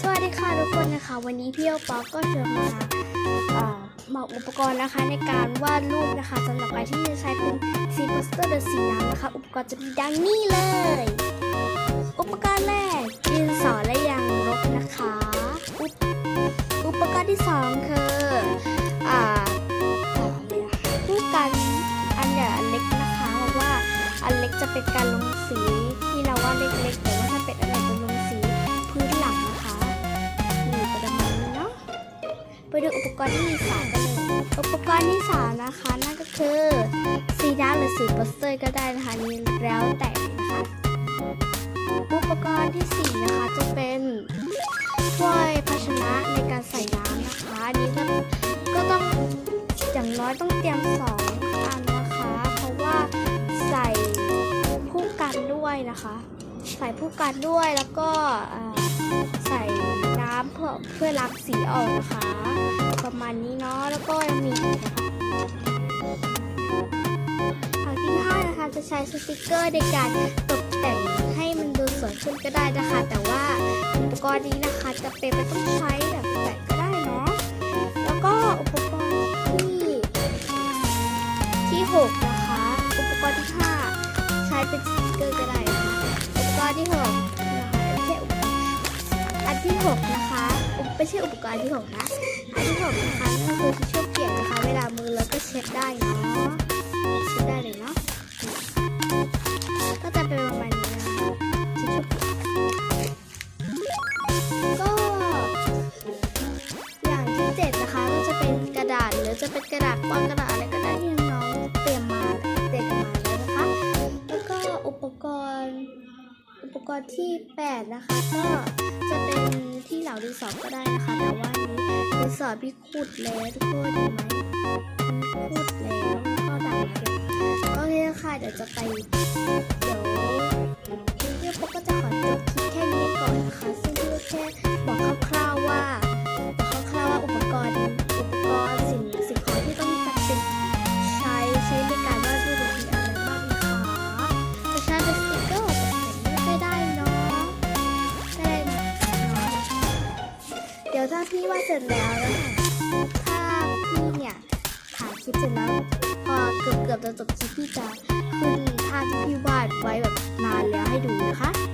สวัสดีค่ะทุกคนนะคะ วันนี้พี่โอป๊อกก็จะมาเอ่อบอกอุปกรณ์นะคะในการวาดรูปนะคะสำหรับใครที่จะใช้เป็นสีโปสเตอร์หรือสีน้ำนะคะ อุปกรณ์จะมีดังนี้เลย อุปกรณ์แรกดินสอและยางลบนะคะ อุปกรณ์ที่สองคืออ่าอะไรอะผู้กันอันใหญ่อันเล็กนะคะเพราะว่าอันเล็กจะเป็นการลงสีที่เราวาดเล็กๆแต่ว่า กรณ์ที่สามกันเลยอุปกรณ์ที่สามนะคะนั่นก็คือสีดาหรือสีโปสเตอร์ก็ได้นะคะนี่แล้วแต่นะคะอุปกรณ์ที่สี่นะคะจะเป็นถ้วยภาชนะในการใส่น้ำนะคะอันนี้ก็ก็ต้องอย่างน้อยต้องเตรียมสองอันนะคะ เพราะว่าใส่คู่กันด้วยนะคะ ใส่ผู้กันด้วยแล้วก็ อ่อใส่น้ำเพื่อเพื่อล้างสีออกนะคะประมาณนี้เนาะแล้วก็ยังมีอีกนะทางที่ห้านะคะจะใช้สติกเกอร์ในการตกแต่งให้มันดูสวยขึ้นก็ได้นะคะ แต่ว่าอุปกรณ์นี้นะคะจะเป็นไม่ต้องใช้แบบแปะก็ได้เนาะแล้วก็อุปกรณ์ที่ที่หกนะคะ อุปกรณ์ที่ห้าใช้เป็นสติกเกอร์ก็ได้นะคะอุปกรณ์ที่หกนะคะอันที่หกนะคะ ไม่ใช่อุปกรณ์ที่หกนะอันที่หกนะคะก็คือทิชชู่เปียกนะคะเวลามือแล้วก็เช็ดได้เนาะเช็ดได้เลยเนาะก็จะเป็นประมาณนี้นะคะทิชชู่เปียกก็อย่างที่เจ็ดนะคะก็จะเป็นกระดาษหรือจะเป็นกระดาษก้อนกระดาษอะไรก็ได้ที่น้องเตรียมมาเตรียมมาแล้วนะคะ แล้วก็อุปกรณ์อุปกรณ์ที่8นะคะก็จะเป็น ที่เหลาดินสอก็ได้นะคะแต่ว่าอันนี้ดินสอพี่ขุดแล้วทุกคนเห็นไหมขุดแล้วก็ดังแล้วโอเคค่ะเดี๋ยวจะไป ยวถ้าพี่วาดเสร็จแล้วแล้วเนี่ยถ้าพี่เนี่ยถ่ายคลิปเสร็จแล้วพอเกือบเกือบจะจบคลิปพี่จะขึ้นภาพที่พี่วาดไว้แบบนานแล้วให้ดูนะคะ